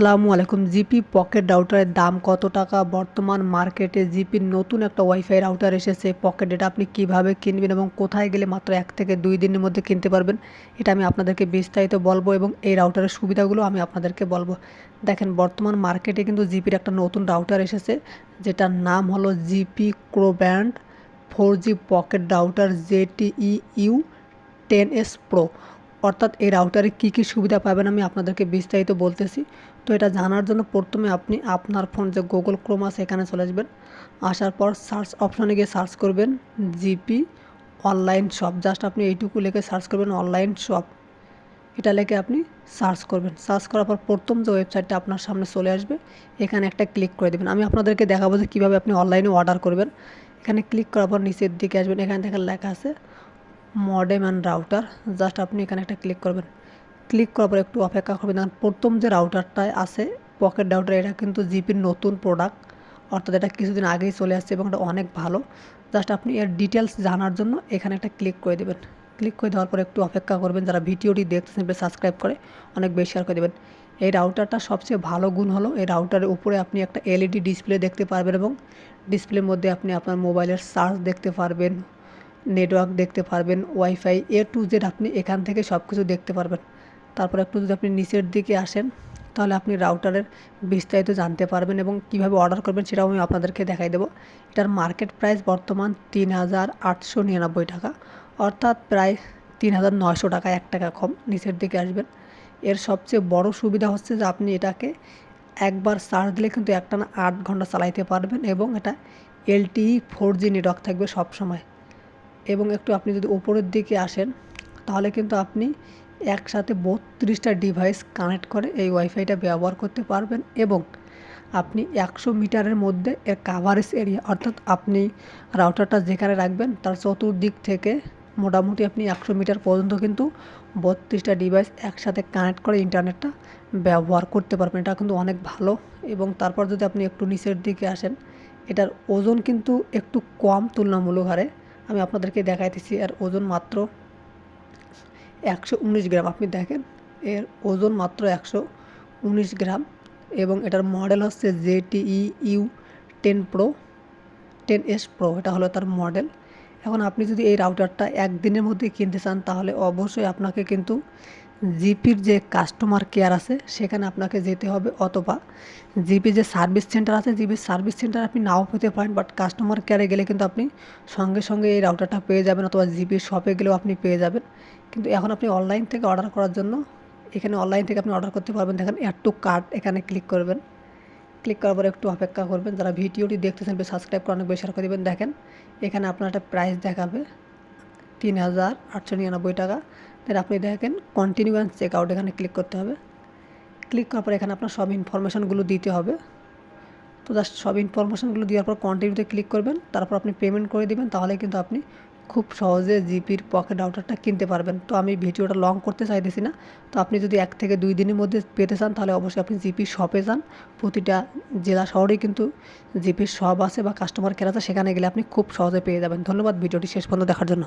আসসালামু আলাইকুম। GP pocket রাউটারের দাম কত টাকা? বর্তমান মার্কেটে জিপির নতুন একটা ওয়াইফাই রাউটার এসেছে। পকেট এটা আপনি কীভাবে কিনবেন এবং কোথায় গেলে মাত্র এক থেকে দুই দিনের মধ্যে কিনতে পারবেন? এটা আমি আপনাদেরকে বিস্তারিত বলব এবং এই রাউটারের সুবিধাগুলো আমি আপনাদেরকে বলব। দেখেন, বর্তমান মার্কেটে কিন্তু জিপির একটা নতুন রাউটার এসেছে, যেটার নাম হলো GP ক্রোব্যান্ড four G pocket router ZTE U ten S pro. অর্থাৎ এই রাউটারে কী কী সুবিধা পাবেন আমি আপনাদেরকে বিস্তারিত বলতেছি। তো এটা জানার জন্য প্রথমে আপনি আপনার ফোন যে গুগল ক্রোম আছে এখানে চলে আসবেন। আসার পর সার্চ অপশানে গিয়ে সার্চ করবেন জিপি অনলাইন শপ জাস্ট আপনি এইটুকু লেখে সার্চ করবেন অনলাইন শপ এটা লেখে আপনি সার্চ করবেন। সার্চ করার পর প্রথম যে ওয়েবসাইটটা আপনার সামনে চলে আসবে, এখানে একটা ক্লিক করে দেবেন। আমি আপনাদেরকে দেখাবো যে কীভাবে আপনি অনলাইনে অর্ডার করবেন। এখানে ক্লিক করার পর নিচের দিকে আসবেন। এখানে দেখেন লেখা আছে মডেম অ্যান্ড রাউটার জাস্ট আপনি এখানে একটা ক্লিক করবেন। ক্লিক করার পর একটু অপেক্ষা করবেন। দেখেন, প্রথম যে রাউটারটায় আছে পকেট রাউটার এটা কিন্তু জিপির নতুন প্রোডাক্ট অর্থাৎ এটা কিছুদিন আগেই চলে আসছে এবং এটা অনেক ভালো। জাস্ট আপনি এর ডিটেলস জানার জন্য এখানে একটা ক্লিক করে দেবেন। ক্লিক করে দেওয়ার পর একটু অপেক্ষা করবেন। যারা ভিডিওটি দেখতেছেন সাবস্ক্রাইব করে অনেক বেশি শেয়ার করে দেবেন। এই রাউটারটা সবচেয়ে ভালো গুণ হলো, এই রাউটারের উপরে আপনি একটা এলইডি ডিসপ্লে দেখতে পারবেন এবং ডিসপ্লের মধ্যে আপনি আপনার মোবাইলের চার্জ দেখতে পারবেন। নেটওয়ার্ক দেখতে পারবেন ওয়াইফাই এ টু জেড আপনি এখান থেকে সব কিছু দেখতে পারবেন। তারপর একটু যদি আপনি নিচের দিকে আসেন, তাহলে আপনি রাউটারের বিস্তারিত জানতে পারবেন এবং কীভাবে অর্ডার করবেন সেটাও আমি আপনাদেরকে দেখাই দেবো। এটার মার্কেট প্রাইস বর্তমান তিন হাজার আটশো নিরানব্বই টাকা, অর্থাৎ প্রায় তিন হাজার নয়শো টাকা, এক টাকা কম নিচের দিকে আসবেন। এর সবচেয়ে বড় সুবিধা হচ্ছে যে আপনি এটাকে একবার চার্জ দিলে কিন্তু একটানা আট ঘণ্টা চালাইতে পারবেন এবং এটা এলটিই ফোর জি নেটওয়ার্ক থাকবে সবসময়। এবং একটু আপনি যদি ওপরের দিকে আসেন, তাহলে কিন্তু আপনি একসাথে বত্রিশটা ডিভাইস কানেক্ট করে এই ওয়াইফাইটা ব্যবহার করতে পারবেন এবং আপনি একশো মিটারের মধ্যে এর কাভারেজ এরিয়া অর্থাৎ আপনি রাউটারটা যেখানে রাখবেন, তার চতুর্দিক থেকে মোটামুটি আপনি একশো মিটার পর্যন্ত কিন্তু বত্রিশটা ডিভাইস একসাথে কানেক্ট করে ইন্টারনেটটা ব্যবহার করতে পারবেন। এটা কিন্তু অনেক ভালো এবং তারপর যদি আপনি একটু নিচের দিকে আসেন, এটার ওজন কিন্তু একটু কম তুলনামূলক হারে। আমি আপনাদেরকে দেখাইতেছি, এর ওজন মাত্র একশো উনিশ গ্রাম। আপনি দেখেন, এর ওজন মাত্র একশো উনিশ গ্রাম এবং এটার মডেল হচ্ছে ZTE U ten pro, ten S pro, এটা হলো তার মডেল এখন আপনি যদি এই রাউটারটা একদিনের মধ্যে কিনতে চান, তাহলে অবশ্যই আপনাকে কিন্তু জিপির যে কাস্টমার কেয়ার আছে, সেখানে আপনাকে যেতে হবে অথবা জিপি যে সার্ভিস সেন্টার আছে, জিপির সার্ভিস সেন্টার আপনি নাও পেতে পারেন বাট কাস্টমার কেয়ারে গেলে কিন্তু আপনি সঙ্গে সঙ্গে এই রাউটারটা পেয়ে যাবেন অথবা জিপির শপে গেলেও আপনি পেয়ে যাবেন। কিন্তু এখন আপনি অনলাইন থেকে অর্ডার করার জন্য, এখানে অনলাইন থেকে আপনি অর্ডার করতে পারবেন। দেখেন অ্যাড টু কার্ট এখানে ক্লিক করবেন। ক্লিক করার পরে একটু অপেক্ষা করবেন। যারা ভিডিওটি দেখতেছেন সাবস্ক্রাইব করে অনেক বেশি করে দেবেন। দেখেন, এখানে আপনার একটা প্রাইস দেখাবে। তিন হাজার আটশো নিরানব্বই টাকা। দেন আপনি দেখেন কন্টিনিউ অ্যান্ড চেক আউট এখানে ক্লিক করতে হবে। ক্লিক করার পর এখানে আপনার সব ইনফরমেশানগুলো দিতে হবে। তো জাস্ট সব ইনফরমেশানগুলো দেওয়ার পর কন্টিনিউতে ক্লিক করবেন, তারপর আপনি পেমেন্ট করে দেবেন তাহলে কিন্তু আপনি খুব সহজে জিপির পকেট রাউটারটা কিনতে পারবেন। তো আমি ভিডিওটা লং করতে চাইতেছি না। তো আপনি যদি এক থেকে দুই দিনের মধ্যে পেতে চান, তাহলে অবশ্যই আপনি জিপির শপে যান। প্রতিটা জেলা শহরেই কিন্তু জিপির শপ আছে বা কাস্টমার কেয়ার আছে, সেখানে গেলে আপনি খুব সহজে পেয়ে যাবেন। ধন্যবাদ, ভিডিওটি শেষ পর্যন্ত দেখার জন্য।